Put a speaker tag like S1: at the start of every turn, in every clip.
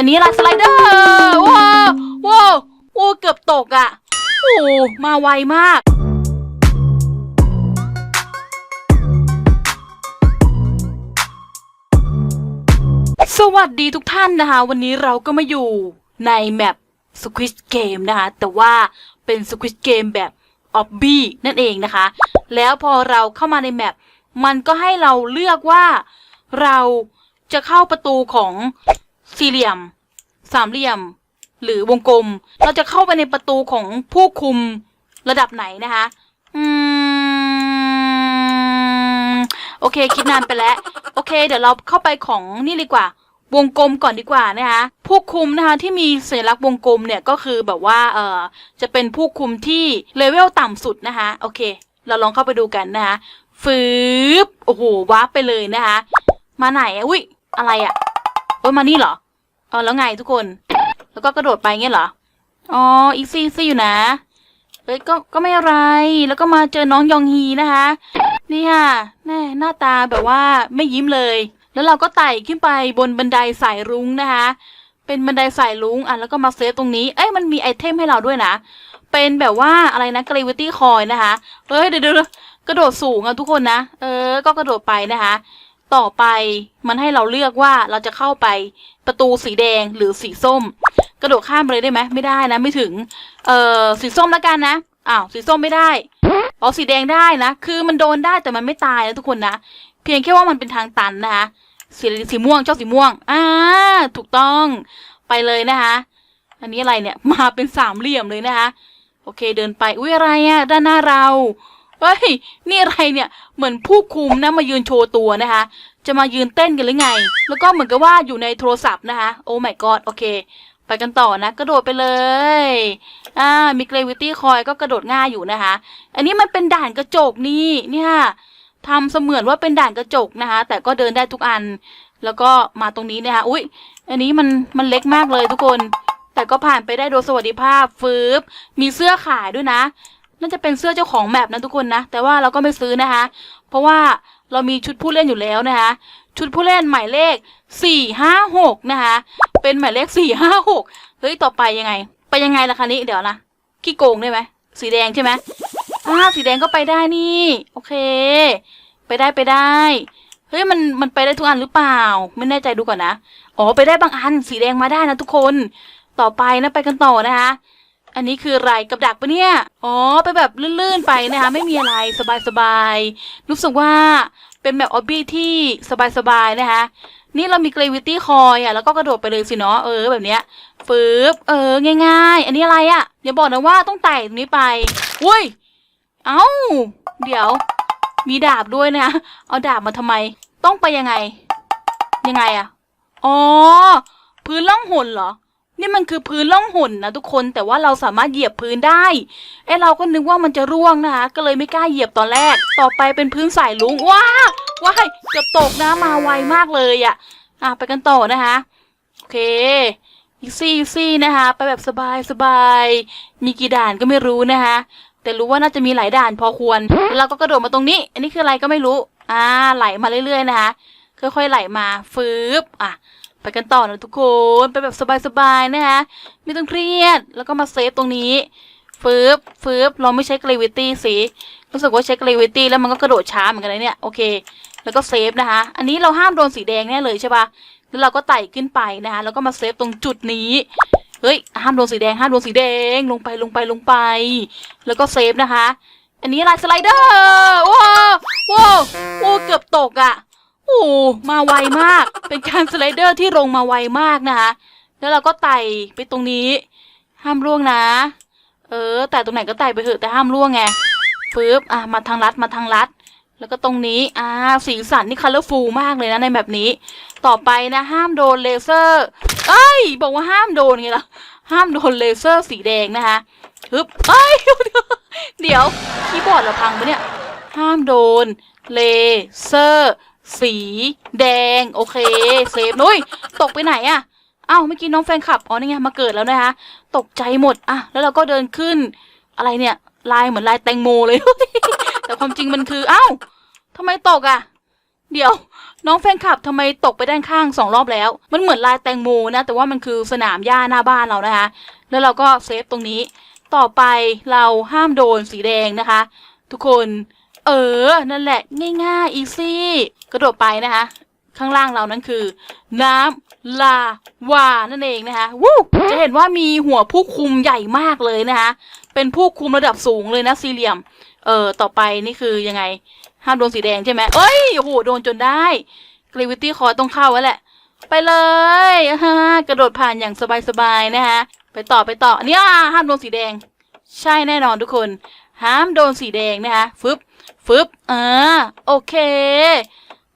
S1: อันนี้อะสไลเดอร์ว้าวว้าวโอ้เกือบตกอะ่ะ โอ้มาไวมาก สวัสดีทุกท่านนะคะ วันนี้เราก็มาอยู่ในแมป Squid Game นะคะ แต่ว่าเป็น Squid Game แบบออบบี้นั่นเองนะคะ แล้วพอเราเข้ามาในแมปมันก็ให้เราเลือกว่าเราจะเข้าประตูของ สี่เหลี่ยม สามเหลี่ยม หรือวงกลม เราจะเข้าไปในประตูของผู้คุมระดับไหนนะคะ อืม โอเค คิดนานไปแล้ว โอเค เดี๋ยวเราเข้าไปของนี่ดีกว่า วงกลมก่อนดีกว่านะคะ ผู้คุมนะคะที่มีสัญลักษณ์วงกลมเนี่ยก็คือแบบว่า เออจะเป็นผู้คุมที่เลเวลต่ำสุดนะคะ โอเค เราลองเข้าไปดูกันนะคะฟืบโอ้โหวาร์ปไปเลยนะคะ มาไหนอะอุ้ยอะไรอะ เอ้ยมานี่เหรอเออแล้วไงทุกคน แล้วก็กระโดดไปเงี้ยเหรอ อ๋ออีซี่ซี่อยู่นะเอ้ยก็ก็ไม่อะไร แล้วก็มาเจอน้องยองฮีนะคะนี่ค่ะแน่หน้าตาแบบว่าไม่ยิ้มเลย แล้วเราก็ไต่ขึ้นไปบนบันไดสายรุ้งนะคะ เป็นบันไดสายรุ้งอะแล้วก็มาเซฟตรงนี้ เอ้ยมันมีไอเทมให้เราด้วยนะ เป็นแบบว่าอะไรนะ gravity coin นะคะเฮ้ยเดี๋ยวเดี๋ยวกระโดดสูงอะทุกคนนะ เออ ก็กระโดดไปนะคะ ต่อไปมันให้เราเลือกว่าเราจะเข้าไปประตูสีแดงหรือสีส้ม กระโดดข้ามไปเลยได้ไหมไม่ได้นะไม่ถึง เอ่อสีส้มแล้วกันนะอ้าวสีส้มไม่ได้อ๋อสีแดงได้นะคือมันโดนได้แต่มันไม่ตายนะทุกคนนะเพียงแค่ว่ามันเป็นทางตันนะคะสีสีม่วงชอบสีม่วงอ่าถูกต้องไปเลยนะคะอันนี้อะไรเนี่ยมาเป็นสามเหลี่ยมเลยนะคะโอเคเดินไปอุ้ยอะไรอะด้านหน้าเรา เฮ้ย นี่อะไรเนี่ย เหมือนผู้คุมนะมายืนโชว์ตัวนะคะ จะมายืนเต้นกันหรือไง แล้วก็เหมือนกับว่าอยู่ในโทรศัพท์นะคะ โอ้ my god โอเค ไปกันต่อนะ กระโดดไปเลย อ่า มี gravity coin ก็กระโดดง่ายอยู่นะคะ อันนี้มันเป็นด่านกระจกนี่ เนี่ยทำเสมือนว่าเป็นด่านกระจกนะคะ แต่ก็เดินได้ทุกอัน แล้วก็มาตรงนี้นะคะ อุ๊ยอันนี้มัน มันเล็กมากเลยทุกคน แต่ก็ผ่านไปได้โดยสวัสดิภาพฟืบมีเสื้อขายด้วยนะ น่าจะเป็นเสื้อเจ้าของแมปนะทุกคนนะ แต่ว่าเราก็ไม่ซื้อนะคะ เพราะว่าเรามีชุดผู้เล่นอยู่แล้วนะคะ ชุดผู้เล่นหมายเลขสี่ห้าหกนะคะ เป็นหมายเลขสี่ห้าหกเฮ้ย ต่อไปยังไง ไปยังไงล่ะคะนี้ เดี๋ยวนะ ขี้โกงได้ไหม สีแดงใช่ไหมอ่าสีแดงก็ไปได้นี่ โอเค ไปได้ไปได้ เฮ้ย มัน มันไปได้ทุกอันหรือเปล่า ไม่แน่ใจดูก่อนนะ อ๋อ ไปได้บางอัน สีแดงมาได้นะทุกคน ต่อไปนะ ไปกันต่อนะคะ อันนี้คืออะไรกับดักปะเนี่ย อ๋อ ไปแบบลื่นๆไปนะคะ ไม่มีอะไรสบายๆ รู้สึกว่าเป็นแบบออบบี้ที่สบายๆ นะคะ นี่เรามี gravity coin อะ แล้วก็กระโดดไปเลยสิเนาะ เออ แบบเนี้ยฟืบเออ ง่าย ๆ อันนี้อะไรอะ่ะอย่าบอกนะว่าต้องไต่ตรงนี้ไปอุ้ย เอ้า เดี๋ยว มีดาบด้วยนะ เอาดาบมาทำไม ต้องไปยังไง ยังไงอะ อ๋อ พื้นล่องหนเหรอ นี่มันคือพื้นล่องหนนะทุกคนแต่ว่าเราสามารถเหยียบพื้นได้ไอ้เราก็นึกว่ามันจะร่วงนะคะ ก็เลยไม่กล้าเหยียบตอนแรก ต่อไปเป็นพื้นสายลุงว้าว้ายเกือบตกนะมาไวมากเลยอะอะไปกันต่อนะคะโอเคอีซี่อีซี่นะคะ ไปแบบสบายสบายมีกี่ด่านก็ไม่รู้นะคะ แต่รู้ว่าน่าจะมีหลายด่านพอควรเราก็กระโดดมาตรงนี้ อันนี้คืออะไรก็ไม่รู้ อ่าไหลมาเรื่อยๆนะคะค่อยๆไหลมาฟืบอะ ไปกันต่อนะทุกคนไปแบบสบายๆนะคะไม่ต้องเครียดแล้วก็มาเซฟตรงนี้ฟืบฟืบเราไม่ใช้ gravity สิรู้สึกว่าใช้ gravity แล้วมันก็กระโดดช้าเหมือนกันนะเนี่ยโอเค แล้วก็เซฟนะคะอันนี้เราห้ามโดนสีแดงแน่เลยใช่ปะแล้วเราก็ไต่ขึ้นไปนะคะแล้วก็มาเซฟตรงจุดนี้เฮ้ยห้ามโดนสีแดงห้ามโดนสีแดงลงไปลงไปลงไป แล้วก็เซฟนะคะ อันนี้อะไรสไลเดอร์ว้าวว้าวโอ้เกือบตกอะ่ะ โอ้มาไวมาก เป็นการสไลเดอร์ที่ลงมาไวมากนะคะแล้วเราก็ไต่ไปตรงนี้ ห้ามล่วงนะ เออ แต่ตรงไหนก็ไต่ไปเถอะแต่ห้ามล่วงไงฟืบอะมาทางลัดมาทางลัด แล้วก็ตรงนี้อ่าสีสันนี่คัลเลอร์ฟูลมากเลยนะในแบบนี้ ต่อไปนะห้ามโดนเลเซอร์ เอ้ย บอกว่าห้ามโดนไงล่ะห้ามโดนเลเซอร์สีแดงนะคะฮึบเอ้ยเดี๋ยวคีย์บอร์ดเราพังปะเนี่ย ห้ามโดนเลเซอร์ สีแดง โอเค เซฟนุ้ย ตกไปไหนอะอ้าวเมื่อกี้น้องแฟนคลับ อ๋อ นี่ไง มาเกิดแล้วนะคะ ตกใจหมดอะแล้วเราก็เดินขึ้น อะไรเนี่ย ลายเหมือนลายแตงโมเลย แต่ความจริงมันคืออ้าวทำไมตกอะเดี๋ยว น้องแฟนคลับทำไมตกไปด้านข้างสองรอบแล้ว มันเหมือนลายแตงโมนะ แต่ว่ามันคือสนามหญ้าหน้าบ้านเรานะคะ แล้วเราก็เซฟตรงนี้ ต่อไปเราห้ามโดนสีแดงนะคะ ทุกคน เออ นั่นแหละ ง่ายๆอีซี่กระโดดไปนะคะ ข้างล่างเรานั้นคือ น้ำลาวานั่นเองนะคะวู้จะเห็นว่ามีหัวผู้คุมใหญ่มากเลยนะคะ เป็นผู้คุมระดับสูงเลยนะสี่เหลี่ยม เออต่อไปนี่คือยังไง ห้ามโดนสีแดงใช่ไหมเอ้ยโอ้โหโดนจนได้ gravity คอต้องเข้าไว้แหละ ไปเลยอ่าฮกระโดดผ่านอย่างสบายๆนะคะไปต่อไปต่อเนี่ยห้ามโดนสีแดง ใช่แน่นอนทุกคน ห้ามโดนสีแดงนะคะฟึบ ฟึบอ่าโอเค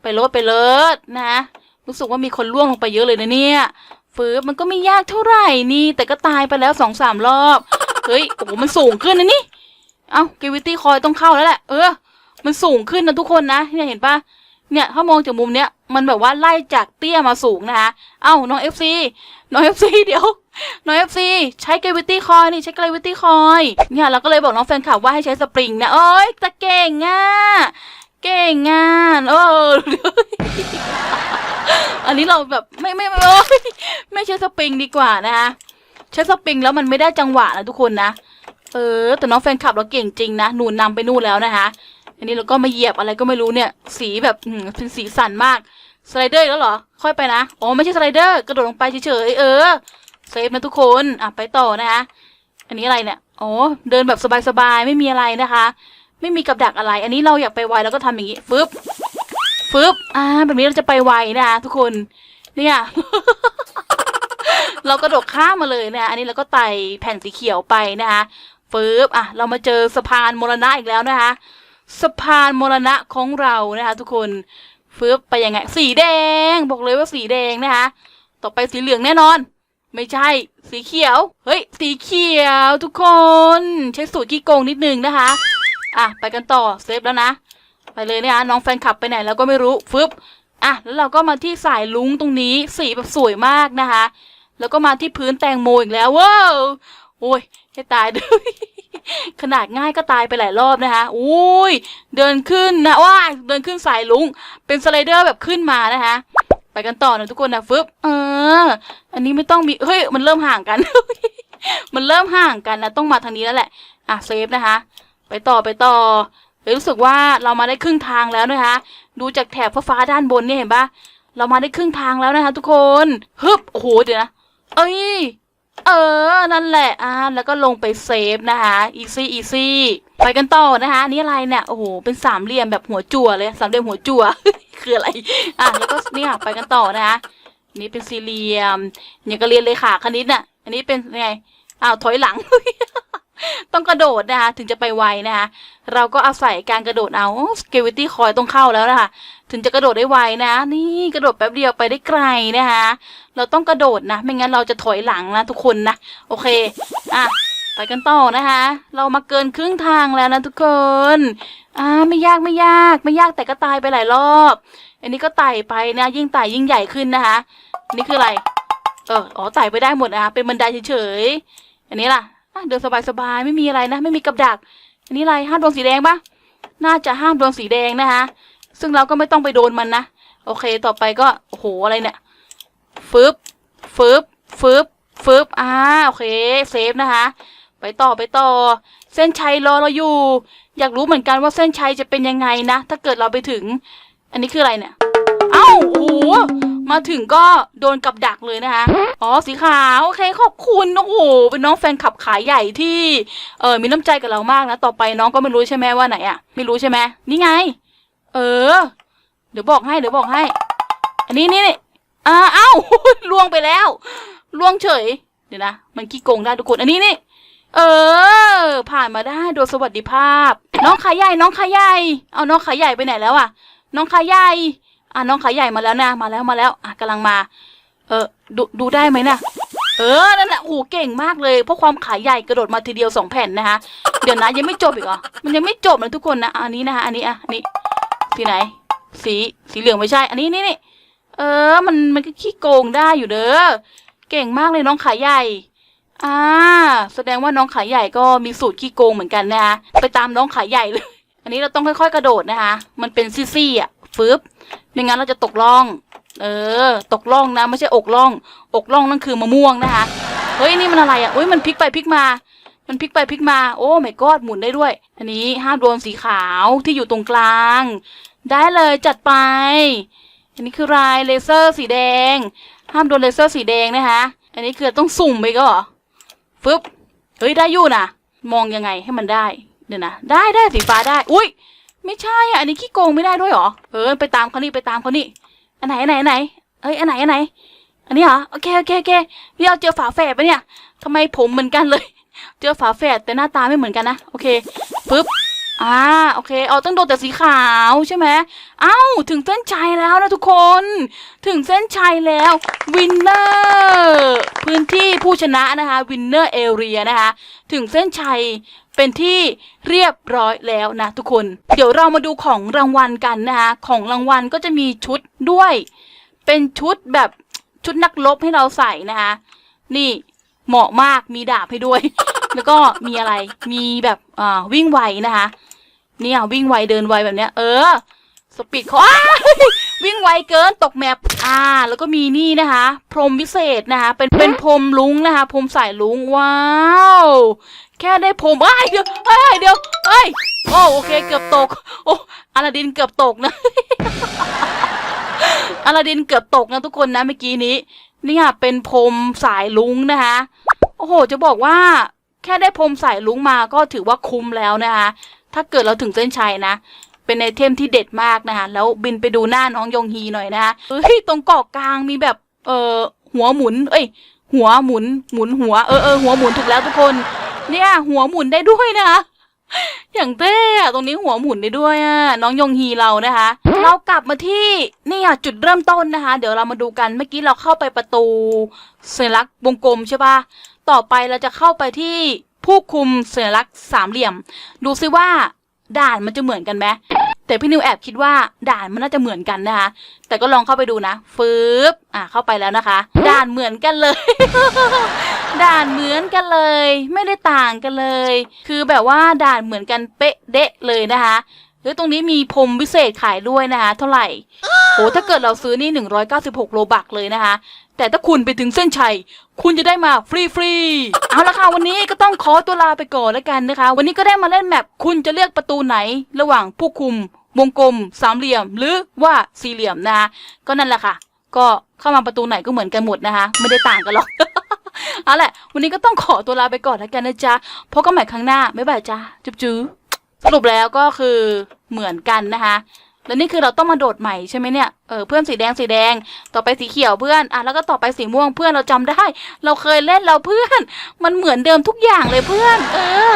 S1: ไปลดไปเลิศนะรู้สึกว่ามีคนล่วงลงไปเยอะเลยนะเนี่ยฟืบมันก็ไม่ยากเท่าไหร่นี่ แต่ก็ตายไปแล้วสองสามรอบ เฮ้ย โอ้โห มันสูงขึ้นนะนี่ เอ้ากิวิตี้คอยต้องเข้าแล้วแหละ เออ มันสูงขึ้นนะทุกคนนะเนี่ยเห็นปะ เนี่ยถ้ามองจากมุมเนี้ยมันแบบว่าไล่จากเตี้ยมาสูงนะคะ เอ้าน้อง FC น้อง FC เดี๋ยวน้อง FC ใช้ gravity coil นี่ใช้ gravity coil เนี่ยเราก็เลยบอกน้องแฟนคลับว่าให้ใช้สปริงนะเอ้ยแต่เก่งอะเก่งอะเอออันนี้เราแบบไม่ไม่ไม่ไม่ใช้สปริงดีกว่านะคะใช้สปริงแล้วมันไม่ได้จังหวะนะทุกคนนะเออแต่น้องแฟนคลับเราเก่งจริงนะหนูนำไปนู่นแล้วนะคะ นนี้เราก็มาเหยียบอะไรก็ไม่รู้เนี่ย สีแบบเป็นสีสันมากสไลเดอร์แล้วเหรอ ค่อยไปนะอ๋อไม่ใช่สไลเดอร์กระโดดลงไปเฉยๆเออเซฟนะทุกคนอะไปต่อนะคะอันนี้อะไรเนี่ยอ๋อเดินแบบสบายๆไม่มีอะไรนะคะ ไม่มีกับดักอะไร อันนี้เราอยากไปไวเราก็ทำอย่างนี้ฟึบฟึบอ่าแบบนี้เราจะไปไวนะคะทุกคนเนี่ยเรากระโดดข้ามมาเลยนะคะอันนี้เราก็ไต่แผ่นสีเขียวไปนะคะฟึบอะเรามาเจอสะพานมรณะอีกแล้วนะคะ สะพานมรณะของเรานะคะทุกคนฟึบไปยังไง สีแดง บอกเลยว่าสีแดงนะคะ ต่อไปสีเหลืองแน่นอน ไม่ใช่ สีเขียว เฮ้ย สีเขียวทุกคน ใช้สูตรขี้โกงนิดนึงนะคะ อะ ไปกันต่อ เซฟแล้วนะ ไปเลยเนี่ยน้องแฟนคลับไปไหนแล้วก็ไม่รู้ฟึบอะ แล้วเราก็มาที่สายลุงตรงนี้ สีแบบสวยมากนะคะ แล้วก็มาที่พื้นแตงโมอีกแล้วว้าวโอ้ย ให้ตายด้วย ขนาดง่ายก็ตายไปหลายรอบนะคะ อุ้ย เดินขึ้นนะว้าเดินขึ้นสายลุง เป็นสไลเดอร์แบบขึ้นมานะคะ ไปกันต่อนะทุกคนนะฟึบเออ อันนี้ไม่ต้องมี เฮ้ย มันเริ่มห่างกัน มันเริ่มห่างกันนะต้องมาทางนี้แล้วแหละ อะเซฟนะคะ ไปต่อไปต่อเฮ้ยรู้สึกว่าเรามาได้ครึ่งทางแล้วนะคะ ดูจากแถบฟ้าด้านบนเนี่ยเห็นปะเรามาได้ครึ่งทางแล้วนะคะ ทุกคน ฮึบ โอ้โห เดี๋ยวนะ เอ้ย เออ นั่นแหละอ่าแล้วก็ลงไปเซฟนะคะอีซี่อีซี่ไปกันต่อนะคะนี่อะไรเนี่ยโอ้โหเป็นสามเหลี่ยมแบบหัวจั่วเลยสามเหลี่ยมหัวจั่วคืออะไรอะแล้วก็เนี่ยไปกันต่อนะคะนนี้เป็นสี่เหลี่ยมอย่างก็เรียนเลยค่ะคณิตน่ะ อันนี้เป็นไงอ้าวถอยหลัง ต้องกระโดดนะคะถึงจะไปไวนะคะเราก็อาศัยการกระโดดเอาสเกวิตี้คอยต้องเข้าแล้วนะคะ ถึงจะกระโดดได้ไวนะ นี่กระโดดแป๊บเดียวไปได้ไกลนะคะ เราต้องกระโดดนะ ไม่งั้นเราจะถอยหลังนะทุกคนนะโอเคอะไปกันต่อนะคะ เรามาเกินครึ่งทางแล้วนะทุกคนอ่าไม่ยากไม่ยาก ไม่ยากแต่ก็ตายไปหลายรอบ อันนี้ก็ไต่ไปนะยิ่งไต่ยิ่งใหญ่ขึ้นนะคะนี่คืออะไร เอออ๋อไต่ไปได้หมดนะคะเป็นบันไดเฉยๆอันนี้ล่ะอะเดินสบายๆไม่มีอะไรนะ ไม่มีกับดัก อันนี้อะไรห้ามโดนสีแดงปะน่าจะห้ามโดนสีแดงนะคะ ซึ่งเราก็ไม่ต้องไปโดนมันนะ โอเค ต่อไปก็ โอ้โห อะไรเนี่ย ฟึบ ฟึบ ฟึบ ฟึบ อ่า โอเค เซฟนะคะ ไปต่อ ไปต่อ เส้นชัยรอเราอยู่ อยากรู้เหมือนกันว่าเส้นชัยจะเป็นยังไงนะ ถ้าเกิดเราไปถึง อันนี้คืออะไรเนี่ย เอ้า โอ้โห มาถึงก็โดนกับดักเลยนะคะ อ๋อ สีขาว โอเค ขอบคุณ โอ้โห เป็นน้องแฟนขับขายใหญ่ที่ เออมีน้ำใจกับเรามากนะ ต่อไปน้องก็ไม่รู้ใช่ไหมว่าไหนอะไม่รู้ใช่ไหมนี่ไง เออ เดี๋ยวบอกให้ เดี๋ยวบอกให้ อันนี้นี่อ่าเอ้าล่วงไปแล้วล่วงเฉย เดี๋ยวนะ มันขี้โกงได้ทุกคน อันนี้นี่ เออ ผ่านมาได้โดยสวัสดิภาพ น้องขายใหญ่ น้องขายใหญ่ เอาน้องขายใหญ่ไปไหนแล้วอะ น้องขายใหญ่ อะน้องขายใหญ่มาแล้วนะ มาแล้วมาแล้ว อะกำลังมา เออ ดูดูได้ไหมนะเออ นั่นแหละโอ้โหเก่งมากเลย เพราะความขายใหญ่กระโดดมาทีเดียวสองแผ่นนะคะ เดี๋ยวนะยังไม่จบอีกเหรอ มันยังไม่จบนะทุกคนนะ อันนี้นะคะอันนี้อะนนี้ สีไหน สีสีเหลืองไม่ใช่ อันนี้นี่นี่เออ มันมันก็ขี้โกงได้อยู่เด้อเก่งมากเลยน้องขายใหญ่อ่าแสดงว่าน้องขายใหญ่ก็มีสูตรขี้โกงเหมือนกันนะคะไปตามน้องขายใหญ่เลย อันนี้เราต้องค่อยๆกระโดดนะคะ มันเป็นซี่ๆอะฟึบไม่งั้นเราจะตกล่อง เออ ตกล่องนะ ไม่ใช่อกล่อง อกล่องนั่นคือมะม่วงนะคะเฮ้ยนี่มันอะไรอะเฮ้ยมันพลิกไปพลิกมา มันพลิกไปพลิกมา โอ้ไม่กอดหมุนได้ด้วยอันนี้ห้ามโดนสีขาวที่อยู่ตรงกลาง ได้เลยจัดไป อันนี้คือลายเลเซอร์สีแดง ห้ามโดนเลเซอร์สีแดงนะคะ อันนี้คือต้องสุ่มไปก็หรอฟึบเฮ้ยได้อยู่นะมองยังไงให้มันได้ เดี๋ยวนะ ได้ได้สีฟ้าได้ อุ้ยไม่ใช่อะ อันนี้ขี้โกงไม่ได้ด้วยหรอ เออ ไปตามเขานี่ไปตามเขานี่ อันไหนอันไหนอันไหน เอ้ย อันไหนอันไหน อันนี้เหรอ โอเคโอเคโอเคพี่เอาเจอฝาแฝดปะเนี่ยทำไมผมเหมือนกันเลย เจอฝาแฝดแต่หน้าตาไม่เหมือนกันนะ โอเคปึ๊บอ่าโอเคเอาต้องโดนแต่สีขาวใช่ไหมเอ้าถึงเส้นชัยแล้วนะทุกคน ถึงเส้นชัยแล้ววินเนอร์พื้นที่ผู้ชนะนะคะวินเนอร์เอเรียนะคะถึงเส้นชัยเป็นที่เรียบร้อยแล้วนะทุกคน เดี๋ยวเรามาดูของรางวัลกันนะคะของรางวัลก็จะมีชุดด้วย เป็นชุดแบบชุดนักรบให้เราใส่นะคะนี่ เหมาะมากมีดาบให้ด้วย แล้วก็มีอะไรมีแบบอ่าวิ่งไวนะคะเนี่ยวิ่งไวเดินไวแบบเนี้ย เออสปีดเขาวิ่งไวเกินตกแมปอ่า แล้วก็มีนี่นะคะ พรมวิเศษนะคะ เป็นเป็นพรมลุงนะคะ พรมสายลุงว้าว แค่ได้พรมอ้ายเดี๋ยวเอ้ยเดี๋ยวเอ้ยโอ้โอเคเกือบตก โอ้อลาดินเกือบตกนะอลาดินเกือบตกนะทุกคนนะเมื่อกี้นี้ เนี่ยเป็นพรมสายลุงนะคะโอ้โห จะบอกว่าแค่ได้พรมสายลุงมาก็ถือว่าคุ้มแล้วนะคะ ถ้าเกิดเราถึงเส้นชัยนะ เป็นไอเทมที่เด็ดมากนะคะแล้วบินไปดูหน้าน้องยงฮีหน่อยนะคะเฮ้ยตรงเกาะกลางมีแบบเออหัวหมุน เอ้ย หัวหมุนหมุนหัวเออเออหัวหมุนถูกแล้วทุกคน เนี่ย หัวหมุนได้ด้วยนะคะ อย่างเท่อะตรงนี้หัวหมุนได้ด้วยอะน้องยงฮีเรานะคะ เรากลับมาที่นี่อะจุดเริ่มต้นนะคะ เดี๋ยวเรามาดูกันเมื่อกี้เราเข้าไปประตูสัญลักษณ์วงกลมใช่ปะต่อไปเราจะเข้าไปที่ผู้คุมสัญลักษณ์สามเหลี่ยม ดูซิว่าด่านมันจะเหมือนกันไหมแต่พี่นิวแอบคิดว่าด่านมันน่าจะเหมือนกันนะคะ แต่ก็ลองเข้าไปดูนะฟืบอะเข้าไปแล้วนะคะ ด่านเหมือนกันเลย ด่านเหมือนกันเลย ไม่ได้ต่างกันเลย คือแบบว่าด่านเหมือนกันเป๊ะเดะเลยนะคะหรือตรงนี้มีพรมวิเศษขายด้วยนะคะ เท่าไหร่โอ้ถ้าเกิดเราซื้อนี่ 196 โลบักเลยนะคะ แต่ถ้าคุณไปถึงเส้นชัย คุณจะได้มาฟรีฟรีๆเอาละค่ะ วันนี้ก็ต้องขอตัวลาไปก่อนแล้วกันนะคะ วันนี้ก็ได้มาเล่นแมปคุณจะเลือกประตูไหน ระหว่างผู้คุม วงกลม สามเหลี่ยม หรือว่าสี่เหลี่ยมนะคะ ก็นั่นแหละค่ะ ก็เข้ามาประตูไหนก็เหมือนกันหมดนะคะ ไม่ได้ต่างกันหรอก เอาแหละ วันนี้ก็ต้องขอตัวลาไปก่อนแล้วกันนะจ๊ะพบกันใหม่ครั้งหน้า บ๊ายบายจ้าจุ๊บจุ๊บสรุปแล้วก็คือเหมือนกันนะคะแล้วนี่คือเราต้องมาโดดใหม่ใช่ไหมเนี่ย เออเพื่อนสีแดงสีแดง ต่อไปสีเขียวเพื่อน อะแล้วก็ต่อไปสีม่วงเพื่อนเราจำได้ เราเคยเล่นเราเพื่อน มันเหมือนเดิมทุกอย่างเลยเพื่อน เออ